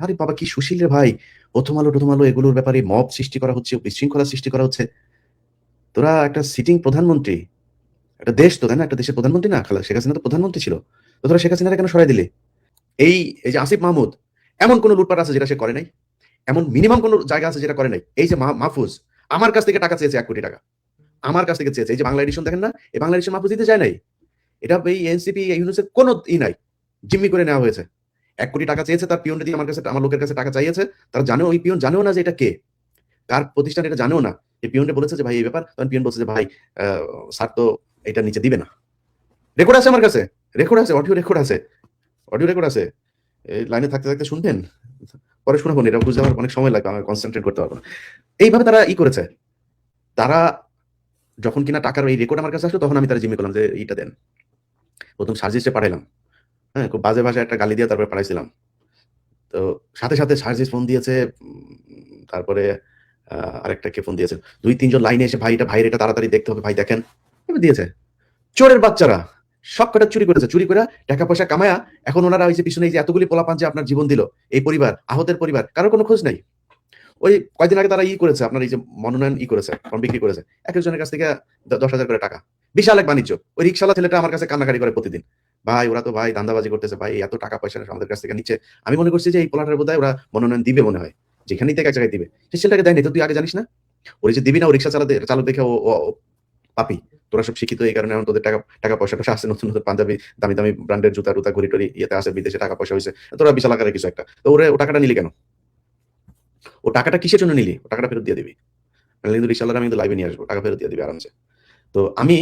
আরে বাবা, কি সুশীল রে ভাই। প্রথম আলো প্রথম আলো, এগুলোর ব্যাপারে মব সৃষ্টি করা হচ্ছে বিশৃঙ্খলা সৃষ্টি করা হচ্ছে। তোরা একটা সিটিং প্রধানমন্ত্রী, একটা দেশ তো, তাই না? একটা দেশের প্রধানমন্ত্রী না, খালা, শেখ হাসিনা তো প্রধানমন্ত্রী ছিল। তো তোরা শেখ হাসিনারা কেন সরাই দিলে? এই এই যে আসিফ মাহমুদ, এমন কোন লুটপাট আছে যেটা সে করে নাই? এমন মিনিমাম কোন জায়গা আছে যেটা করে নাই? এই যে মাহফুজ, আমার কাছ থেকে টাকা চেয়েছে এক কোটি টাকা। আমার কাছ থেকে চেয়েছে। এই যে বাংলা এডিশন দেখেন না? এই বাংলা এডিশন মাহফুজ দিতে যায় নাই। এটা এই এনসিপি ইউনুসের কোনো ই নাই। জিম্মি করে নেওয়া হয়েছে। এক কোটি টাকা চেয়েছে তার পিয়নটা দিয়ে আমার কাছে, আমার লোকের কাছে টাকা চাইছে তারা জানে ওই পিয়ন জানেও না যে এটা কে? কার প্রতিষ্ঠান এটা জানেও না। এই পিয়নটা বলেছে যে, ভাই, এই ব্যাপার। তখন পিয়ন বলছে যে, ভাই স্যার তো এটা নিচে দিবে না। রেকর্ড আছে আমার কাছে রেকর্ড আছে অডিও রেকর্ড আছে অডিও রেকর্ড আছে। এই লাইনে থাকতে থাকতে শুনবেন? পরে শোনাবো এটা বুঝতে আমার অনেক সময় লাগবে আমার কনসেন্ট্রেট করতে পারব না। এইভাবে তারা ই করেছে। তারা যখন কিনা টাকার এই রেকর্ড আমার কাছে আসলো, তখন আমি তারা জিম্মি করলাম যে, এইটা দেন। প্রথম সার্জিসে পাঠাইলাম। হ্যাঁ খুব বাজে ভাষায় একটা গালি দিয়ে তারপরে পাঠাইছিলাম। তো সাথে সাথে সার্জিস ফোন দিয়েছে তারপরে আরেকটা কে ফোন দিয়েছে। দুই, তিনজন লাইনে এসে, ভাই, এটা ভাইয়ের এটা তাড়াতাড়ি দেখতে হবে, ভাই, দেখেন। দিয়েছে। চোরের বাচ্চারা, সব কটা চুরি করেছে। চুরি করে টাকা পয়সা কামায়া এখন ওনারা ওই যে পিছনে যে এতগুলি পোলাপান যে আপনার জীবন দিল, এই পরিবার, আহতের পরিবার কারোর কোনো খোঁজ নাই। ওই কয়দিন আগে তারা ই করেছে, আপনার এই যে মনোনয়ন ই করেছে বিক্রি করেছে। এক একজনের কাছ থেকে দশ হাজার করে টাকা। বিশাল এক বাণিজ্য। ওই রিক্সাওয়ালা ছেলেটা আমার কাছে কান্নাকারি করে প্রতিদিন। ভাই, ওরা তো ভাই দান্দাবাজি করতেছে, ভাই, এত টাকা পয়সা আমাদের কাছ থেকে নিচ্ছে। আমি মনে করছি যে এই পোলাটার বোধ ওরা মনোনয়ন দিবে মনে হয়। যেখানেই থেকে এক জায়গায় দিবে। সে ছেলেটাকে দেয়নি, তো তুই আগে জানিস না? ওর যে দিবি না, ও রিক্সা চালাতে, চালক দেখে ও পাপি। তোরা সব শিক্ষিত, এই কারণে তোদের টাকা টাকা পয়সা টয়সা আসছে নতুন নতুন পাঞ্জাবি, দামি দামি ব্র্যান্ডের জুতা, টুতা, ঘড়ি, টড়ি, ইয়েতে আসে বিদেশে টাকা পয়সা হয়েছে। তোরা বিশাল আকারের কিছু একটা। তো ওরে, ও টাকাটা নিলি কেন? ও টাকাটা কিসের জন্য নিলি? ও টাকাটা ফেরত দিয়ে দিবি। কিন্তু রিক্সাওয়ালারা, আমি কিন্তু লাইভে নিয়ে আসব। টাকা ফেরত দিয়ে দিবি আরামসে। তো আমি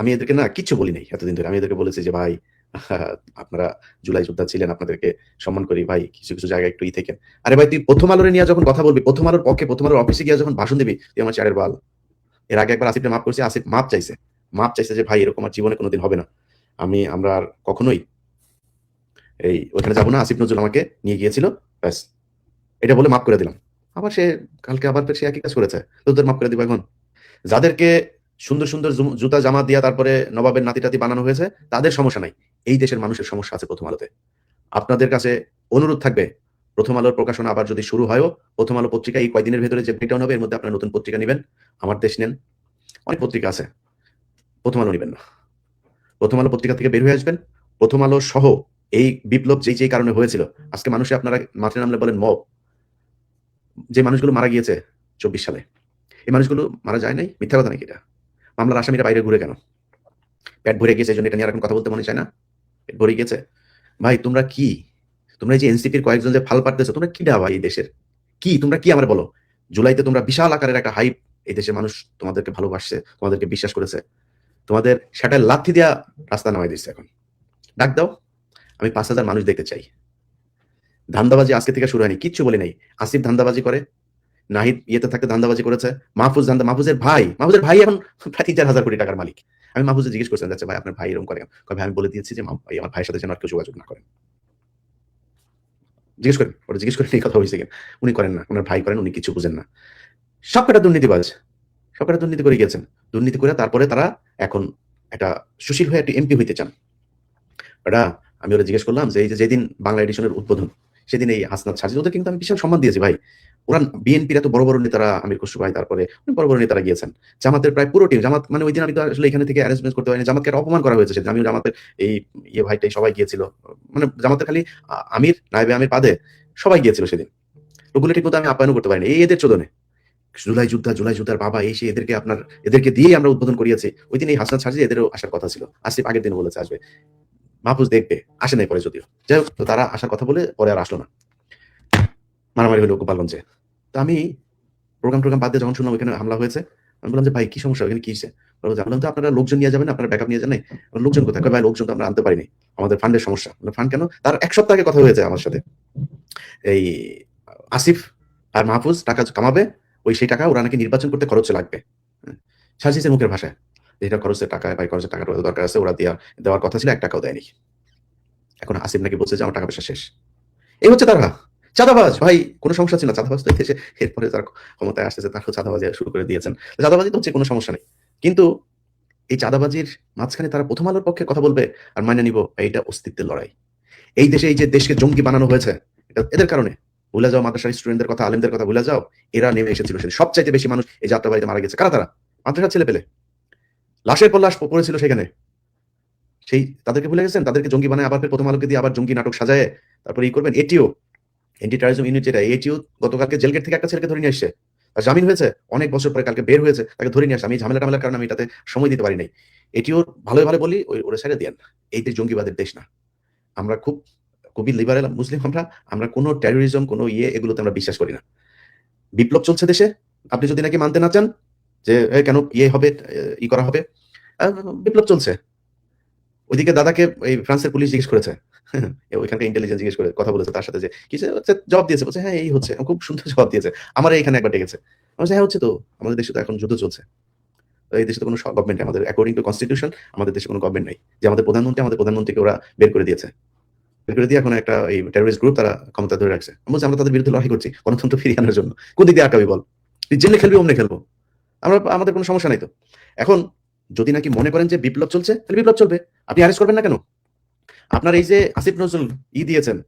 আমি এদেরকে না, কিচ্ছু বলি নাই এতদিন ধরে। আমি এদেরকে বলেছি যে, ভাই আপনারা জুলাই যোদ্ধা ছিলেন, আপনাদেরকে সম্মান করি। ভাই, কিছু কিছু জায়গায় একটু ই থেকেন। আরে ভাই, তুই প্রথম আলোরে নিয়ে যখন কথা বলবি, প্রথম আলোর পক্ষে, প্রথম আলোর অফিসে গিয়ে যখন ভাষণ দিবি, তুই আমার চারের বাল। এর আগে একবার আসিফকে মাফ করছি, আসিফ মাপ চাইছে। মাপ চাইছে যে, ভাই, এরকম আর জীবনে কোনোদিন হবে না। আমি, আমরা আর কখনোই এই ওখানে যাব না, আসিফ নজরুল আমাকে নিয়ে গিয়েছিল, ব্যাস। এটা বলে মাফ করে দিলাম। আবার সে, কালকে আবার সে একই কাজ করেছে। তোদের মাফ করে দিব এখন। যাদেরকে সুন্দর সুন্দর জুতা, জামা দিয়া তারপরে নবাবের নাতি টাতি বানানো হয়েছে, তাদের সমস্যা নাই। এই দেশের মানুষের সমস্যা আছে প্রথম আলোতে। আপনাদের কাছে অনুরোধ থাকবে, প্রথম আলোর প্রকাশনা আবার যদি শুরু হয়ও, প্রথম আলো পত্রিকা এই কয়দিনের ভেতরে যে ব্রেকডাউন হবে, এর মধ্যে আপনারা নতুন পত্রিকা নেবেন, আমার দেশ নেন। অনেক পত্রিকা আছে, প্রথম আলো নেবেন না। প্রথম আলো পত্রিকা থেকে বের হয়ে আসবেন। প্রথম আলো সহ এই বিপ্লব যেই যেই কারণে হয়েছিল, আজকে মানুষে আপনারা মাঠে নামলে বলেন মব। যে মানুষগুলো মারা গিয়েছে চব্বিশ সালে, এই মানুষগুলো মারা যায় নাই? মিথ্যা কথা নাকি এটা? মামলার আসামিরা বাইরে ঘুরে কেন? পেট ভরে গিয়েছে, এই জন্য এটা নিয়ে আর এখন কথা বলতে মনে চায় না। ভরে গেছে। ভাই, তোমরা কি? তোমরা যে এনসিপির কয়েকজন যে ফাল পারতেছো, তোমরা কি ভাই এই দেশের? কি? তোমরা কি আমার বলো? জুলাইতে তোমরা বিশাল আকারের একটা হাইপ এই দেশের মানুষ তোমাদেরকে ভালোবাসছে, তোমাদেরকে বিশ্বাস করেছে। তোমাদের সেটার লাথি দেওয়া রাস্তা নামাই দিচ্ছে এখন। ডাক দাও, আমি পাঁচ হাজার মানুষ দেখতে চাই। ধান্দাবাজি আজকে থেকে শুরু হয়নি, কিচ্ছু বলি নাই। আসিফ ধান্দাবাজি করে, নাহিদ ইয়েতে থাকতে ধান্দাবাজি করেছে, মাহফুজ ধান্দা, মাহফুজের ভাই মাহফুজের ভাই এখন প্রায় তিন চার হাজার কোটি টাকার মালিক। আমি মাহফুজে জিজ্ঞেস করছিলাম যাচ্ছে ভাই আপনার ভাই এরকম করে কেন?" কয়, ভাই আমি বলে দিয়েছি যে ভাই আমার ভাইয়ের সাথে যেন আর কেউ যোগাযোগ না করেন। জিজ্ঞেস করেন ওরা জিজ্ঞেস করেন এই কথা হয়েছে কেন? উনি করেন না ওনার ভাই করেন উনি কিছু বুঝেন না। সব কটা দুর্নীতিবাজ সব কটা দুর্নীতি করে গিয়েছেন। দুর্নীতি করে তারপরে তারা এখন একটা সুশীল হয়ে একটা এমপি হইতে চান। ওটা আমি ওরা জিজ্ঞেস করলাম যে এই যেদিন বাংলা এডিশনের উদ্বোধন সেদিন এই হাসনাত সাজিদ ওদের কিন্তু আমি বিশাল সম্মান দিয়েছি ভাই। ওরা বিএনপির এত বড় বড় নেতারা আমির খসরু ভাই, তারপরে বড় বড় নেতারা গিয়েছেন। জামাতের প্রায় পুরো টিম জামাত মানে ওই দিন আমি তো আসলে এখানে থেকে অ্যারেঞ্জমেন্ট করতে পারিনি, জামাতকে অপমান করা হয়েছে আমি জামাতের এই ইয়ে ভাইটাই সবাই গিয়েছিল। মানে জামাতের খালি আমির নাইবে আমির পাদে সবাই গিয়েছিল সেদিন। ওগুলো ঠিক মতো আমি আপ্যায়ন করতে পারিনি, এই এদের চোদনে। জুলাই যুদ্ধা, জুলাই যুদ্ধার বাবা, এই সে এদেরকে আপনার, এদেরকে দিয়েই আমরা উদ্বোধন করিয়েছি। ওই দিন এই হাসনাত সাজিদ এদেরও আসার কথা ছিল। আসিফ আগের দিন বলেছে, আসবে। মাহফুজ দেখবে, আসে নাই পরে যদিও। যাই হোক তারা আসার কথা বলে পরে আর আসলো না। মারামারি হলো গোপালগঞ্জে তো আমি প্রোগ্রাম টোগ্রাম বাদ দিয়ে যখন শুনলাম ওখানে হামলা হয়েছে আমি বললাম যে ভাই কি সমস্যা? ওখানে কি হয়েছে? বলল যে, বললাম তো আপনারা লোকজন নিয়ে যাবেন? আপনারা ব্যাকআপ নিয়ে যান লোকজন কোথায়? ভাই লোকজন তো আমরা আনতে পারিনি। আমাদের ফান্ডের সমস্যা। ফান্ড কেন? তার এক সপ্তাহ আগে কথা হয়েছে আমার সাথে। এই আসিফ আর মাহফুজ টাকা কামাবে ওই সেই টাকা ওরা নাকি নির্বাচন করতে খরচে লাগবে। সাজিসের মুখের ভাষায় এটা খরচের টাকা ভাই খরচের টাকা দরকার আছে ওরা দেওয়া দেওয়ার কথা ছিল এক টাকাও দেয়নি। এখন আসিফ নাকি বলছে যে আমার টাকা পয়সা শেষ। এই হচ্ছে তারা চাঁদাবাজ, ভাই, কোনো সমস্যা ছিল? না চাঁদাবাজ তো এসে এরপরে তার ক্ষমতায় আসতেছে তারও চাঁদাবাজি শুরু করে দিয়েছেন। চাঁদাবাজি তো হচ্ছে কোনো সমস্যা নেই। কিন্তু এই চাঁদাবাজির মাঝখানে তারা প্রথম আলোর পক্ষে কথা বলবে আর মাইনে নিব এইটা অস্তিত্বের লড়াই। এই দেশে এই যে দেশকে জঙ্গি বানানো হয়েছে এদের কারণে। ভুলে যাও, মাদ্রাসার স্টুডেন্টদের কথা, আলেমদের কথা, ভুলে যাও। এরা নেমে এসেছিল সেদিন। সবচাইতে বেশি মানুষ এই যাত্রাবাড়িতে মারা গেছে। কারা তারা? মাদ্রাসার ছেলে পেলে লাশের পর লাশ পড়েছিল সেখানে। সেই তাদেরকে ভুলে গেছেন? তাদেরকে জঙ্গি বানায় আবার প্রথম আলোকে দিয়ে আবার জঙ্গি নাটক সাজায় তারপরে ই করবেন? এটিও এন্টি টেরারিজম ইউনিট যেটা এটিও গতকালকে জেলগেট থেকে একটা ছেলেকে ধরে নিয়ে আর জামিন হয়েছে, অনেক বছর পরে কালকে বের হয়েছে, তাকে ধরে নিয়ে আমি ঝামেলা টামেলার কারণে আমি এটাতে সময় দিতে পারি নাই। এটিও ভালো ভালো বলি, ওই ওরা জঙ্গিবাদের দেশ না। আমরা খুব খুবই লিবারেল মুসলিম আমরা আমরা কোনো টেরোরিজম কোনো ইয়ে এগুলোতে আমরা বিশ্বাস করি না। বিপ্লব চলছে দেশে। আপনি যদি নাকি মানতে না চান যে কেন ইয়ে হবে ই করা হবে বিপ্লব চলছে। ওইদিকে দাদাকে এই ফ্রান্সের পুলিশ জিজ্ঞেস করেছে। ওইখানকার ইন্টেলিজেন্স জিজ্ঞেস করে কথা বলেছে তার সাথে যে কিছু হচ্ছে জবাব দিয়েছে বলছে হ্যাঁ এই হচ্ছে খুব সুন্দর জবাব দিয়েছে আমার এখানে একবার ডেকেছে। বলছি, হ্যাঁ হচ্ছে তো আমাদের দেশে তো এখন যুদ্ধ চলছে। এই দেশে তো কোনো গভর্নমেন্ট আমাদের অ্যাকর্ডিং টু কনস্টিটিউশন আমাদের দেশে কোনো গভর্নমেন্ট নাই। যে আমাদের প্রধানমন্ত্রী আমাদের প্রধানমন্ত্রীকে ওরা বের করে দিয়েছে। বের করে দিয়ে এখন একটা এই টেরোরিস্ট গ্রুপ তারা ক্ষমতা ধরে রাখছে। বলছি আমরা তাদের বিরুদ্ধে লড়াই করছি গণতন্ত্র ফিরিয়ে আনার জন্য। কোন দিক দিয়ে আটকাবি বল? তুই জেলে খেলবি অমনে খেলব। আমরা আমাদের কোনো সমস্যা নাই তো। এখন যদি নাকি মনে করেন যে বিপ্লব চলছে তাহলে বিপ্লব চলবে। আপনি অ্যারেস্ট করবেন না কেন? আপনার এই যে আসিফ নজরুল ই দিয়েছেন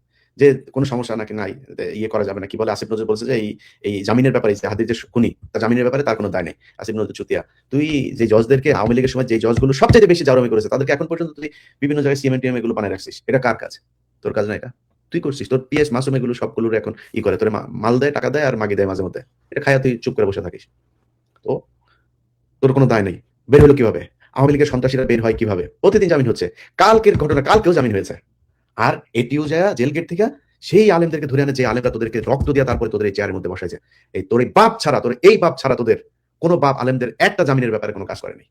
যে কোনো সমস্যা নাকি নাই ইয়ে করা যাবে না কি বলে আসিফ নজরুল বলছে যে এই এই জামিনের ব্যাপারে যে হাদির যে খুনি, তার জামিনের ব্যাপারে তার কোনো দায় নেই। আসিফ নজরুল চুতিয়া, তুই যে জজদেরকে আওয়ামী লীগের সময় যে জজগুলো সবচেয়ে বেশি জারমি করেছে, তাদেরকে এখন পর্যন্ত তুই বিভিন্ন জায়গায় সিএমএ টিএম এগুলো বানিয়ে রাখছিস। এটা কার কাজ? তোর কাজ না এটা? তুই করছিস। তোর পিএস মাসুম এগুলো সবগুলোর এখন ই করে। তোর মাল দেয়, টাকা দেয় আর মাগি দেয় মাঝে মধ্যে। এটা খায়া তুই চুপ করে বসে থাকিস। তো তোর কোনো দায় নেই। বের হলো কীভাবে? আওয়ামী লীগের সন্ত্রাসীরা বের হয় কীভাবে? প্রতিদিন জামিন হচ্ছে। কালকের ঘটনা, কালকেও জামিন হয়েছে। আর এটিও যায় জেল গেট থেকে, সেই আলেমদেরকে ধরে আনে যে আলেমরা তোদেরকে রক্ত দিয়া তারপরে তোদের এই চেয়ারের মধ্যে বসাইছে। এই তোর এই বাপ ছাড়া, তোর এই বাপ ছাড়া তোদের কোনো বাপ আলেমদের একটা জামিনের ব্যাপারে কোনো কাজ করেনি।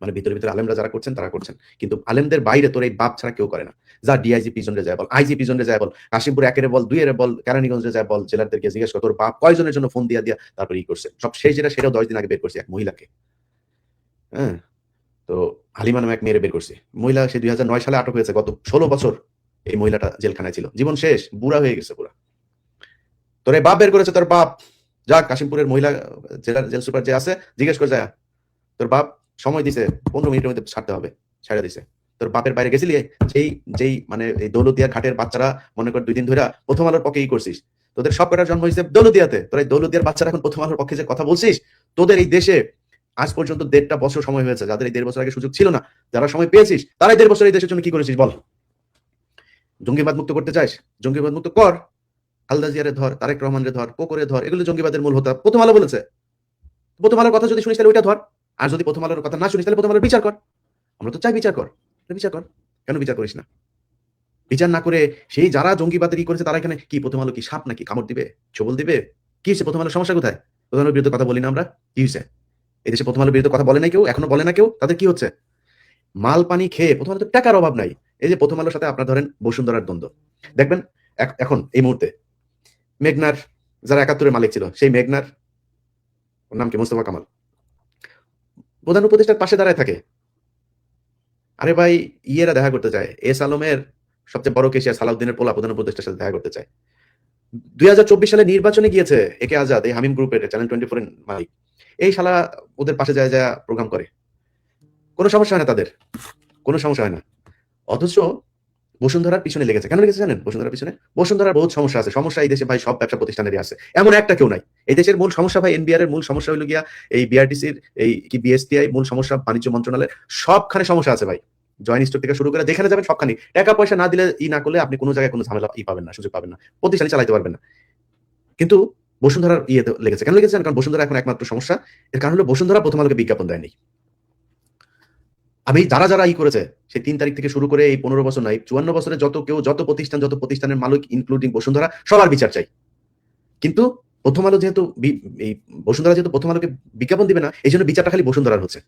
মানে ভিতরে ভিতরে আলেমরা যারা করছেন, তারা করছেন। কিন্তু আলেমদের বাইরে তোর এই বাপ ছাড়া কেউ করে না। যা ডিআইজি পিছনে যায় বল আইজি পিছনে যায় বল, কাশিমপুর একের বল দুই এর বল, কেরানীগঞ্জে যায় বল জেলারদেরকে জিজ্ঞেস কর, তোর বাপ কয়জনের জন্য ফোন দিয়া দিয়া তারপরে ই করছে। সব সেই যেটা সেটাও দশ দিন আগে বের করছে এক মহিলাকে। হ্যাঁ? তো হালিমা নামে এক মেয়েরে বের করছে। মহিলা সে দুই সালে আটক হয়েছে গত ষোলো বছর। এই মহিলাটা জেলখানায় ছিল। জীবন শেষ, বুড়া হয়ে গেছে পুরা। তোর বাপ বের করেছে তোর বাপ। যা কাশিমপুরের মহিলা জেলার জেল সুপার যে আছে, জিজ্ঞেস করে যায়। তোর বাপ সময় দিছে, পনেরো মিনিটের মধ্যে ছাড়তে হবে, ছেড়ে দিছে। তোর বাপের বাইরে গেছিলি? যেই যেই মানে এই দৌলতিয়া ঘাটের বাচ্চারা, মনে কর দুই দিন ধরে প্রথম আলোর পক্ষে ই করছিস। তোদের সব কটার জন্ম হয়েছে দৌলতিয়াতে? তোর এই দৌলতিয়ার বাচ্চারা এখন প্রথম আলোর পক্ষে যে কথা বলছিস, তোদের এই দেশে আজ পর্যন্ত দেড়টা বছর সময় হয়েছে, যাদের এই দেড় বছর আগে সুযোগ ছিল না, যারা সময় পেয়েছিস তারাই দেড় বছর এই দেশের জন্য কি করেছিস বল? জঙ্গিবাদ মুক্ত করতে চাস জঙ্গিবাদ মুক্ত কর। আলদা জিয়ারে ধর, তারেক রহমানের ধর কোকরে ধর, এগুলো জঙ্গিবাদের মূল হতা। প্রথম আলো বলেছে। প্রথম আলোর কথা যদি শুনিস তাহলে ওইটা ধর। আর যদি প্রথম আলোর কথা না শুনিস তাহলে প্রথম আলোর বিচার কর। আমরা তো চাই বিচার কর। বিচার কর। কেন বিচার করিস না? বিচার না করে সেই যারা জঙ্গিবাদের ই করেছে তারা এখানে কি প্রথম আলো কি সাপ নাকি কামড় দিবে? ছবল দিবে? কি হয়েছে? প্রথম আলোর সমস্যা কোথায়? প্রথম আলোর বিরুদ্ধে কথা বলি না আমরা। কি হয়েছে? এই দেশে প্রথম আলোর বিরুদ্ধে কথা বলে না কেউ, এখনও বলে না কেউ, তাদের কি হচ্ছে? মাল, পানি খেয়ে প্রথম আলো টাকার অভাব নাই। এই যে প্রথম আলোর সাথে আপনার ধরেন বসুন্ধরার দ্বন্দ্ব। দেখবেন এখন, এই মুহূর্তে, মেঘনার যারা একাত্তরের মালিক ছিল, সেই মেঘনার, ওর নাম কি? মোস্তফা কামাল। প্রধান উপদেষ্টার পাশে দাঁড়ায় থাকে। আরে ভাই, ইয়েরা দেখা করতে চায়। এস আলমের সবচেয়ে বড় কেশিয়া সালাউদ্দিনের পোলা প্রধান উপদেষ্টার সাথে দেখা করতে চায়। দুই হাজার চব্বিশ সালে নির্বাচনে গিয়েছে একে আজাদ, এই হামিম গ্রুপের চ্যানেল টোয়েন্টি ফোর মালিক। এই শালা ওদের পাশে যায় যায় প্রোগ্রাম করে। কোনো সমস্যা হয় না তাদের। কোনো সমস্যা হয় না। অথচ বসুন্ধরার পিছনে লেগেছে। কেন লেগেছে জানেন? বসুন্ধরার পিছনে? বসুন্ধরার বহুত সমস্যা আছে। সমস্যা এই দেশে ভাই সব ব্যবসা প্রতিষ্ঠানেরই আছে। এমন একটা কেউ নাই। এই দেশের মূল সমস্যা ভাই এনবিআর এর মূল সমস্যা হলো গিয়া এই বিআরটিসির এই কি বিএসটিআই মূল সমস্যা বাণিজ্য মন্ত্রণালয়ের সবখানে সমস্যা আছে ভাই। জয়েন্ট স্টক থেকে শুরু করে যেখানে যাবেন সবখানে। টাকা পয়সা না দিলে ই না করলে আপনি কোনো জায়গায় কোনো ঝামেলা ই পাবেন না, সুযোগ পাবেন না। প্রতিষ্ঠানে চালাইতে পারবেন না। কিন্তু বসুন্ধরার ইয়েতে লেগেছে। কেন লেগেছে? কারণ বসুন্ধরা এখন একমাত্র সমস্যা। এর কারণ হলো বসুন্ধরা প্রথম আলোকে বিজ্ঞাপন দেয়নি। আমি যারা যারা ই করেছে, সেই তিন তারিখ থেকে শুরু করে এই পনেরো বছর নাই চুয়ান্ন বছরে যত কেউ, যত প্রতিষ্ঠান, যত প্রতিষ্ঠানের মালিক ইনক্লুডিং বসুন্ধরা, সবার বিচার চাই। কিন্তু প্রথম আলো যেহেতু এই বসুন্ধরা যেহেতু প্রথম আলোকে বিজ্ঞাপন দিবে না, এই জন্য বিচারটা খালি বসুন্ধরার হচ্ছে।